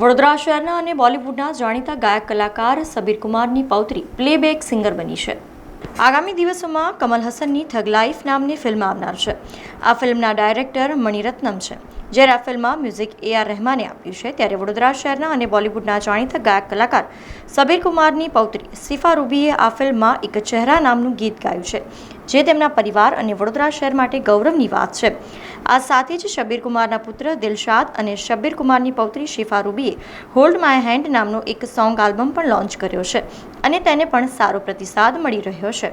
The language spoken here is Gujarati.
વડોદરા શહેરના અને બોલિવૂડના જાણીતા ગાયક કલાકાર સબીર કુમારની પૌત્રી પ્લેબેક સિંગર બની છે. આગામી દિવસોમાં કમલ હસનની થગ લાઈફ નામની ફિલ્મ આવનાર છે. આ ફિલ્મના ડાયરેક્ટર મણિરત્નમ છે. જ્યારે આ ફિલ્મમાં મ્યુઝિક એ આર રહેમાને આપ્યું છે, ત્યારે વડોદરા શહેરના અને બોલિવૂડના જાણીતા ગાયક કલાકાર સબીર કુમારની પૌત્રી સિફા રૂબીએ આ ફિલ્મમાં એક ચહેરા નામનું ગીત ગાયું છે, જે તેમના પરિવાર અને વડોદરા શહેર માટે ગૌરવની વાત છે. આ સાથે જ શબીર કુમારના પુત્ર દિલશાદ અને શબીર કુમારની પૌત્રી શિફા રૂબીએ હોલ્ડ માય હેન્ડ નામનો એક સોંગ આલ્બમ પણ લોન્ચ કર્યો છે અને તેને પણ સારો પ્રતિસાદ મળી રહ્યો છે.